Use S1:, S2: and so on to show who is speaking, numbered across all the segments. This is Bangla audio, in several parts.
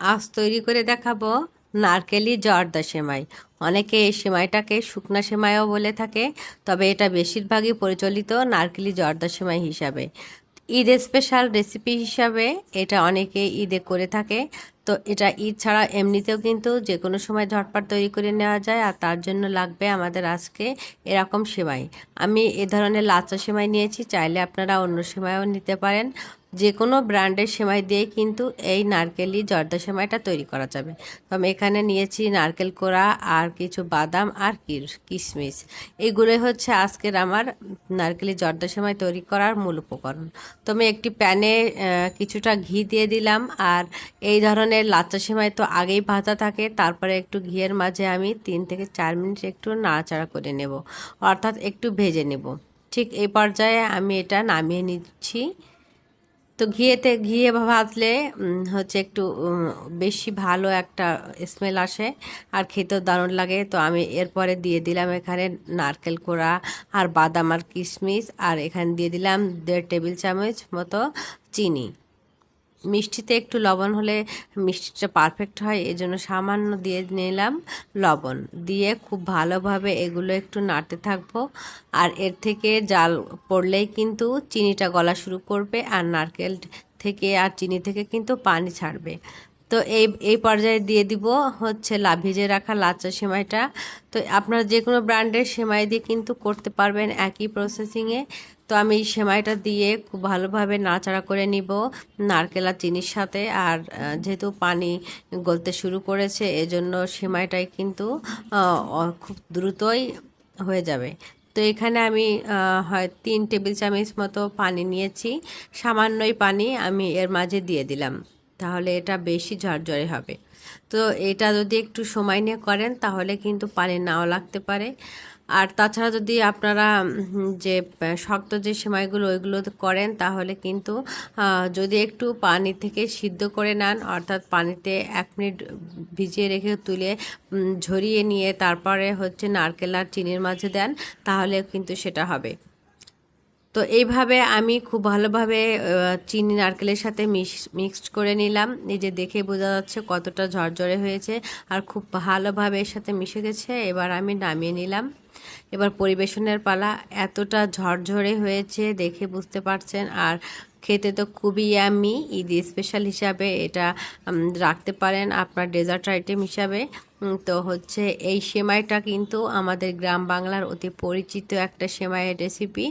S1: আজ তৈরি করে দেখাবো। নারকেলি জর্দা সেমাই। অনেকে এই সেমাইটাকে শুকনা সেমাইও বলে থাকে, তবে এটা বেশিরভাগই পরিচালিত নারকেলি জর্দা সেমাই হিসাবে। ঈদ স্পেশাল রেসিপি হিসাবে এটা অনেকে ঈদে করে থাকে, তো এটা ঈদ ছাড়া এমনিতেও কিন্তু যে কোনো সময় ঝটপট তৈরি করে নেওয়া যায়, আর তার জন্য লাগবে আমাদের আজকে এরকম সেমাই। আমি এ ধরনের লাচা সেমাই নিয়েছি, চাইলে আপনারা অন্য সেমাইও নিতে পারেন। যে কোনো ব্র্যান্ডের সেমাই দিয়ে কিন্তু এই নারকেলি জর্দা সেমাইটা তৈরি করা যাবে। তো আমি এখানে নিয়েছি নারকেল কোড়া, আর কিছু বাদাম, আর কিশমিশ। এইগুলোই হচ্ছে আজকের আমার নারকেলি জর্দা সেমাই তৈরি করার মূল উপকরণ। তো আমি একটি প্যানে কিছুটা ঘি দিয়ে দিলাম, আর এই ধরনের লাচ্চা সেমাই তো আগেই ভাজা থাকে, তারপরে একটু ঘিয়ের মাঝে আমি তিন থেকে চার মিনিট একটু নাড়াচাড়া করে নেব, অর্থাৎ একটু ভেজে নেব। ঠিক এই পর্যায়ে আমি এটা নামিয়ে নিচ্ছি। তো ঘিয়েতে, ঘিয়ে ভাজলে হচ্ছে একটু বেশি ভালো একটা স্মেল আসে। আর খেতেও দারুণ লাগে। তো আমি এরপরে দিয়ে দিলাম এখানে নারকেল কোড়া আর বাদাম আর কিশমিশ। আর এখানে দিয়ে দিলাম দেড় টেবিল চামচ মতো চিনি। মিষ্টিতে একটু লবণ হলে মিষ্টিটা পারফেক্ট হয় এই জন্য সামান্য দিয়ে নিলাম লবণ। দিয়ে খুব ভালোভাবে এগুলো একটু নাড়তে থাকব। আর এর থেকে জাল পড়লেই কিন্তু চিনিটা গলা শুরু করবে আর নারকেল থেকে আর চিনি থেকে কিন্তু পানি ছাড়বে। তো এই এই পর্যায়ে দিয়ে দিব হচ্ছে লা, ভিজে রাখা লাচা সেমাইটা। তো আপনারা যে কোনো ব্র্যান্ডের সেমাই দিয়ে কিন্তু করতে পারবেন একই প্রসেসিংয়ে তো আমি সেমাইটা দিয়ে খুব ভালোভাবে নাড়াচাড়া করে নিব নারকেল আর চিনির সাথে। আর যেহেতু পানি গলতে শুরু করেছে, এজন্য সেমাইটাই কিন্তু খুব দ্রুতই হয়ে যাবে। তো এখানে আমি হয় তিন টেবিল চামচ মতো পানি নিয়েছি। সামান্যই পানি আমি এর মাঝে দিয়ে দিলাম। তাহলে এটা বেশি ঝরঝরে হবে। তো এটা যদি একটু সময় নিয়ে করেন, তাহলে কিন্তু পানি নাও লাগতে পারে। আর তাছাড়া যদি আপনারা যে শক্ত যে সেমাইগুলো ওইগুলো করেন, তাহলে কিন্তু যদি একটু পানি থেকে সিদ্ধ করে নেন, অর্থাৎ পানিতে এক মিনিট ভিজিয়ে রেখে তুলে ঝরিয়ে নিয়ে তারপরে হচ্ছে নারকেল আর চিনির মাঝে দেন, তাহলে কিন্তু সেটা হবে। তো এইভাবে আমি খুব ভালোভাবে চিনি, নারকেলের সাথে মিক্স মিক্সড করে নিলাম। নিজে দেখে বোঝা যাচ্ছে কতটা ঝরঝরে হয়েছে আর খুব ভালোভাবে এর সাথে মিশে গেছে। এবার আমি নামিয়ে নিলাম। এবার পরিবেশনের পালা এতটা ঝরঝরে হয়েছে দেখে বুঝতে পারছেন। আর খেতে তো খুবই ইয়ামি ঈদ স্পেশাল হিসাবে এটা রাখতে পারেন আপনার ডেজার্ট আইটেম হিসাবে। তো হচ্ছে এই সেমাইটা কিন্তু আমাদের গ্রাম বাংলার অতি পরিচিত একটা সেমাইয়ের রেসিপি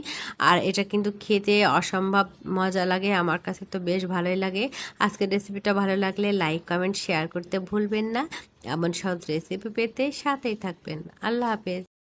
S1: আর এটা কিন্তু খেতে অসম্ভব মজা লাগে, আমার কাছে তো বেশ ভালোই লাগে। আজকের রেসিপিটা ভালো লাগলে লাইক কমেন্ট শেয়ার করতে ভুলবেন না। এমন সহজ রেসিপি পেতে সাথেই থাকবেন। আল্লাহ হাফেজ।